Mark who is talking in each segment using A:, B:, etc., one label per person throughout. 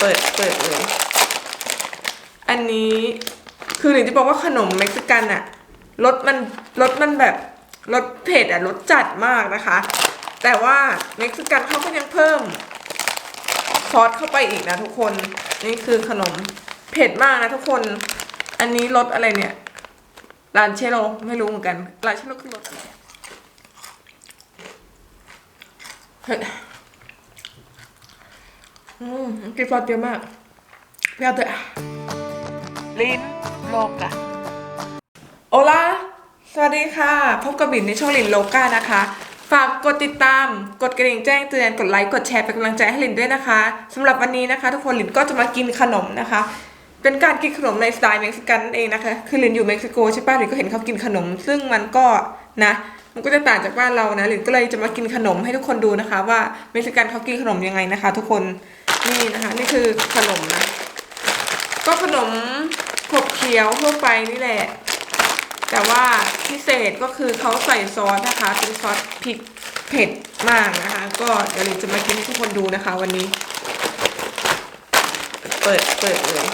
A: เปิดเปิดเลย อันนี้คือหลินจะบอกว่าขนมเม็กซิกันอะรสมันรสมันแบบรสเผ็ดอะรสจัดมากนะคะ แต่ว่าเม็กซิกันเขาก็ยังเพิ่มซอสเข้าไปอีกนะทุกคน นี่คือขนมเผ็ดมากนะทุกคน อันนี้รสอะไรเนี่ยร้านเชโลไม่รู้เหมือนกันร้านเชโลคือรสอะไร อืมกินซอสเยอะมากเปรี้ยวด้วยลิ้นโลกะโอลาสวัสดีค่ะ พบกับบินในช่องลินโลกานะคะ ฝากกดติดตาม กดกระดิ่งแจ้งเตือน กดไลค์ กดแชร์เป็นกำลังใจให้ลินด้วยนะคะสำหรับวันนี้นะคะ ทุกคนลินก็จะมากินขนมนะคะ เป็นการกินขนมในสไตล์เม็กซิกันนั่นเองนะคะ คือลินอยู่เม็กซิโกใช่ป่ะลินก็เห็นเขากินขนม ซึ่งมันก็นะ มันก็จะต่างจากบ้านเรานะลินก็เลยจะมากินขนมให้ทุกคนดูนะคะ ว่าเม็กซิกันเขากินขนมยังไงนะคะ ทุกคน นี่นะคะนี่คือขนมนะ ก็ขนมขบเคี้ยวทั่วไปนี่แหละ แต่ว่าพิเศษก็คือเขาใส่ซอสนะคะ เป็นซอสพริกเผ็ดมากนะคะ ก็เดี๋ยวลินจะมากินให้ทุกคนดูนะคะ วันนี้ เปิดเปิดเลย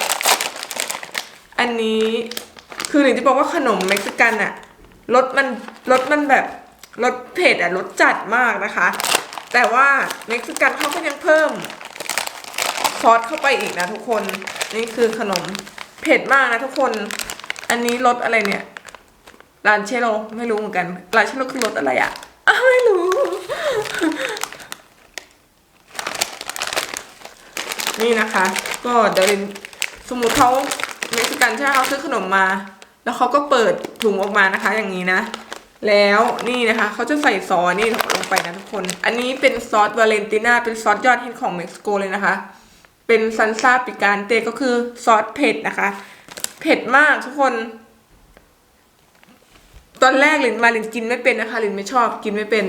A: อันนี้คือหลินจะบอกว่าขนมเม็กซิกันอะรสมันรสมันแบบรสเผ็ดอะรสจัดมากนะคะ แต่ว่าเม็กซิกันเขาก็ยังเพิ่ม ซอสเข้าไปอีกนะทุกคน นี่คือขนมเผ็ดมากนะทุกคน อันนี้รสอะไรเนี่ยร้านเชโลไม่รู้เหมือนกันร้านเชโลคือรสอะไรอะอ้าวไม่รู้ นี่นะคะ ก็เดี๋ยวเรนสมมติเขาเม็กซิกันใช่ไหมเขาซื้อขนมมา แล้วเขาก็เปิดถุงออกมานะคะ อย่างนี้นะแล้วนี่นะคะเขาจะใส่ซอสนี่ลงไปนะทุกคน อันนี้เป็นซอสวาเลนติน่าเป็นซอสยอดฮิตของเม็กซิโกเลยนะคะ เป็นซันซาปิการเตก็คือซอสเผ็ดนะคะ เผ็ดมากทุกคน ตอนแรกลินมาลินกินไม่เป็นนะคะลินไม่ชอบกินไม่เป็น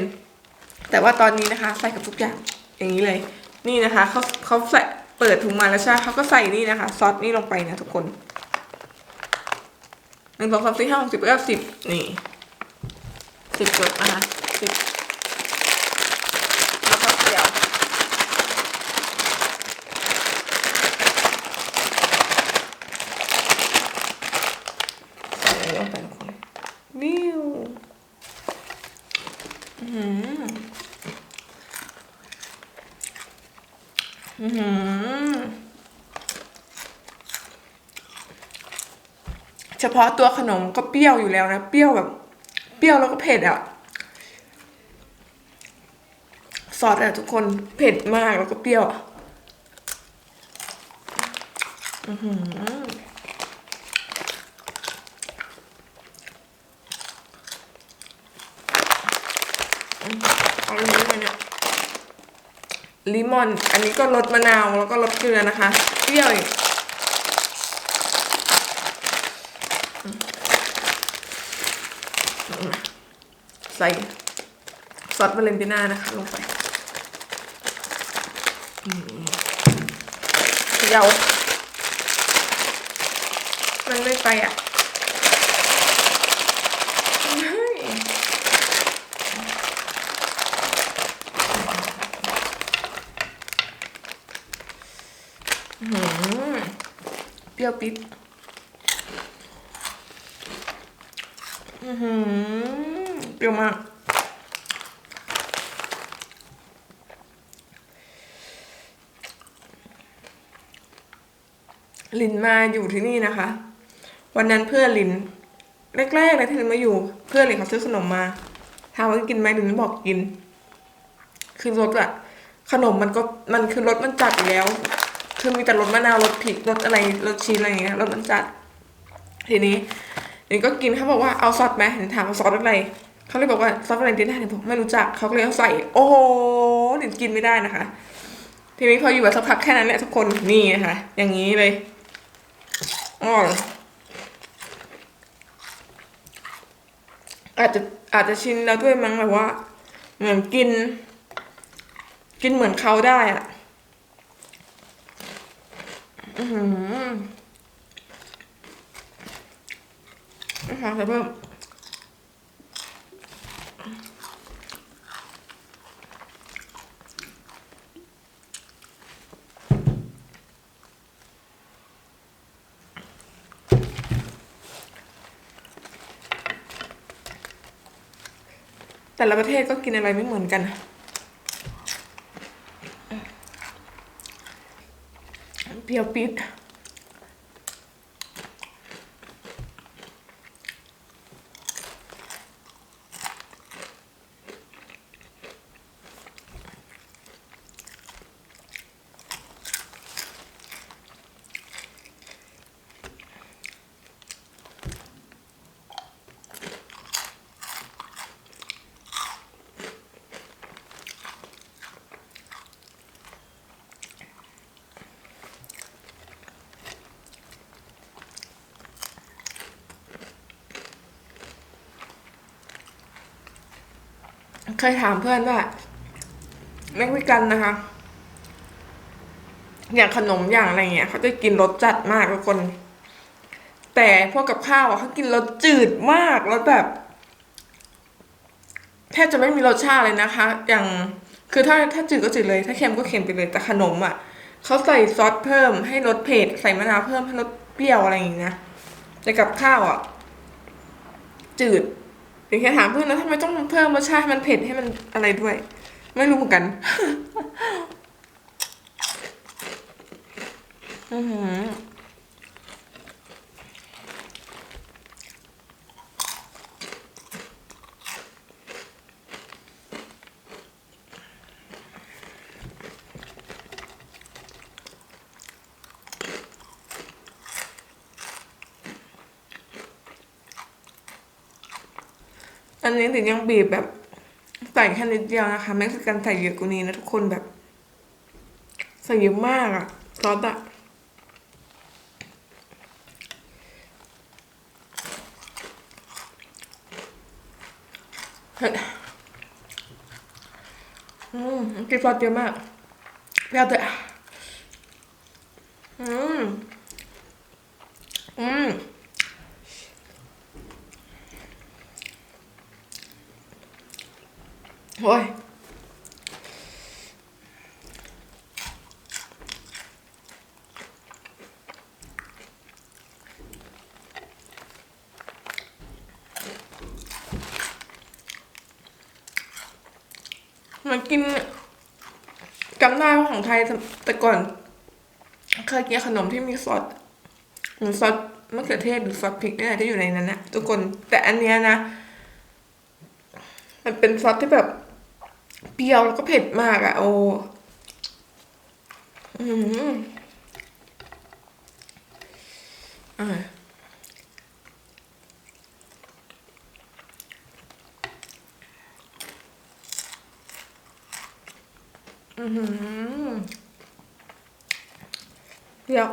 A: แต่ว่าตอนนี้นะคะใส่กับทุกอย่างอย่างนี้เลย นี่นะคะเขาเขาใส่เปิดถุงมาแล้วใช่เขาก็ใส่นี่นะคะซอสนี่ลงไปนะทุกคนหนึ่งสองสามสี่ห้าหกสิบเก้าสิบนี่สิบจดนะคะสิบแล้วก็เกี่ยว ใส่อะไรลงไปทุกคนวิวอื้อหือ อือเฉพาะตัวขนมก็เปรี้ยวอยู่แล้วนะ เปรี้ยวแบบ เปรี้ยวแล้วก็เผ็ดอะซอสอะทุกคนเผ็ดมากแล้วก็เปรี้ยวอะอือหือเอาอันนี้มาเนี่ย ลิมอน อันนี้ก็รสมะนาวแล้วก็รสเกลือนะคะ เปรี้ยวอีกใส่ซอสวาเลนติน่านะคะ ลงไปอืมเขยามันไม่ไปอะเฮ้ย อื้อหือ เปรี้ยวปิดอือหือเปรี้ยวมาก ลินมาอยู่ที่นี่นะคะ วันนั้นเพื่อนลินแรกๆเลยที่ลินมาอยู่ เพื่อนลินเขาซื้อขนมมาถามว่ากินไหมลินบอกกิน คือรสอะขนมมันก็มันคือรสมันจัดอยู่แล้ว คือมีแต่รสมะนาวรสพริกรสอะไรรสชีสอะไรอย่างเงี้ยรสมันจัด ทีนี้หนิงก็กินเขาบอกว่าเอาซอสไหมหนิงถามว่าซอสอะไรเขาเลยบอกว่าซอสอะไรดีน่าหนิงบอกไม่รู้จักเขาก็เลยเอาใส่ โอ้โหหนิงกินไม่ได้นะคะ ทีนี้พออยู่แบบสักพักแค่นั้นแหละทุกคนนี่นะคะอย่างนี้เลยอ๋ออาจจะอาจจะชินแล้วด้วยมั้งแบบว่า เหมือนกิน กินเหมือนเขาได้อะ อือหือหอแต่ละประเทศก็กินอะไรไม่เหมือนกัน เป เคยถามเพื่อนว่าเม็กซิกันนะคะ อย่างขนมอย่างอะไรเงี้ยเขาจะกินรสจัดมากทุกคน แต่พวกกับข้าวอะเขากินรสจืดมากแล้วแบบแทบจะไม่มีรสชาติเลยนะคะ อย่างคือถ้าถ้าจืดก็จืดเลย ถ้าเค็มก็เค็มไปเลยแต่ขนมอะเขาใส่ซอสเพิ่มให้รสเผ็ดใส่มะนาวเพิ่มให้รสเปรี้ยวอะไรอย่างเงี้ยแต่กับข้าวอะ จืด เดี๋ยวแค่ถามเพื่อนแล้วทำไมต้องเพิ่มรสชาติให้มันเผ็ดให้มันอะไรด้วย ไม่รู้เหมือนกัน อือหือ อันนี้ถึงยังบีบแบบใส่แค่นิดเดียวนะคะเม็กซิกันใส่เยอะกว่านี้นะทุกคนแบบใส่เยอะมากอะซอสอะอืมกินซอสเยอะมากเปรี้ยวด้วยอืมอืม โอ้ยมันกินจำได้ว่าของไทยแต่ก่อน เคยกินขนมที่มีซอสหรือซอสมะเขือเทศหรือซอสพริกนี่แหละที่อยู่ในนั้นนะทุกคนแต่อันเนี้ยนะ มันเป็นซอสที่แบบ เปรี้ยวแล้วก็เผ็ดมากอะโอ้อืมอ่าอืมเปรี้ยว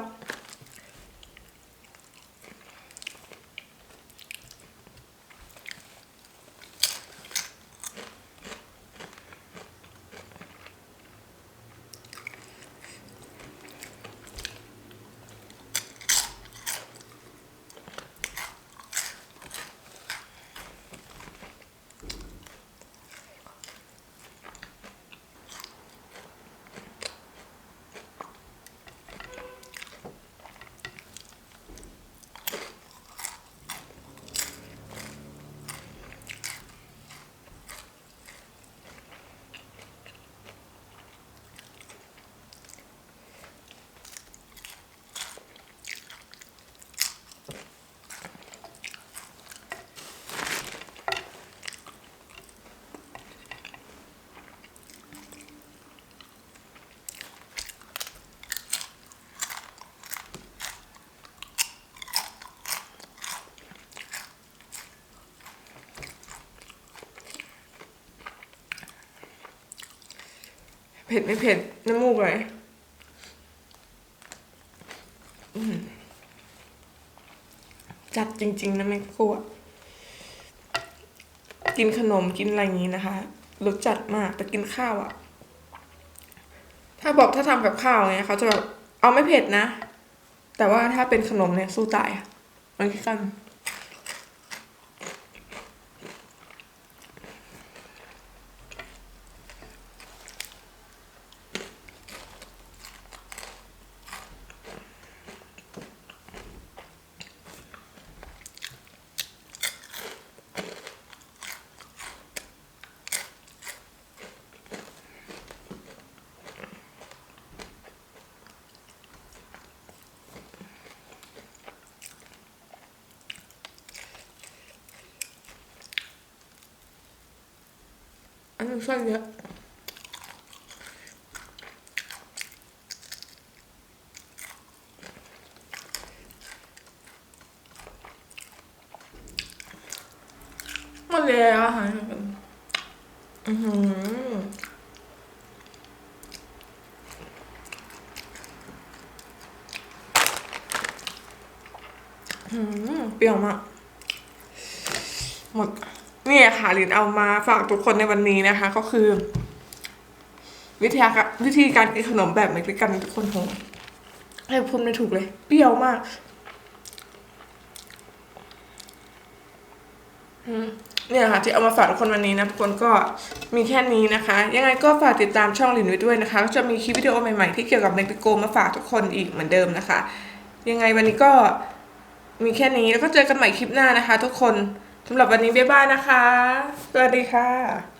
A: ผ็ดไม่เผ็ด น้ำมูกเลยอืมจัดจริง ๆ นะแม่ครัวกินขนมกินอะไรอย่างนี้นะคะรสจัดมากแต่กินข้าวอะถ้าบอกถ้าทำกับข้าวเนี่ยเขาจะแบบเอาไม่เผ็ดนะ แต่ว่าถ้าเป็นขนมเนี่ยสู้ตายมันคิดกัน มีไส้เยอะหมาแล้วอาหารอือหืออื้อหือเปรี้ยวมากหมด นี่ค่ะลินเอามาฝากทุกคนในวันนี้นะคะ ก็คือ วิธีการวิธีการกินขนมแบบเม็กซิกันทุกคนโหให้พูดไม่ถูกเลย เปรี้ยวมากเนี่ยค่ะที่เอามาฝากทุกคนวันนี้นะทุกคนก็มีแค่นี้นะคะ ยังไงก็ฝากติดตามช่องลินไว้ด้วยนะคะก็จะมีคลิปวิดีโอใหม่ๆที่เกี่ยวกับเม็กซิโกมาฝากทุกคนอีกเหมือนเดิมนะคะ ยังไงวันนี้ก็มีแค่นี้แล้วก็เจอกันใหม่คลิปหน้านะคะ ทุกคน สำหรับวันนี้บ๊ายบายนะคะ สวัสดีค่ะ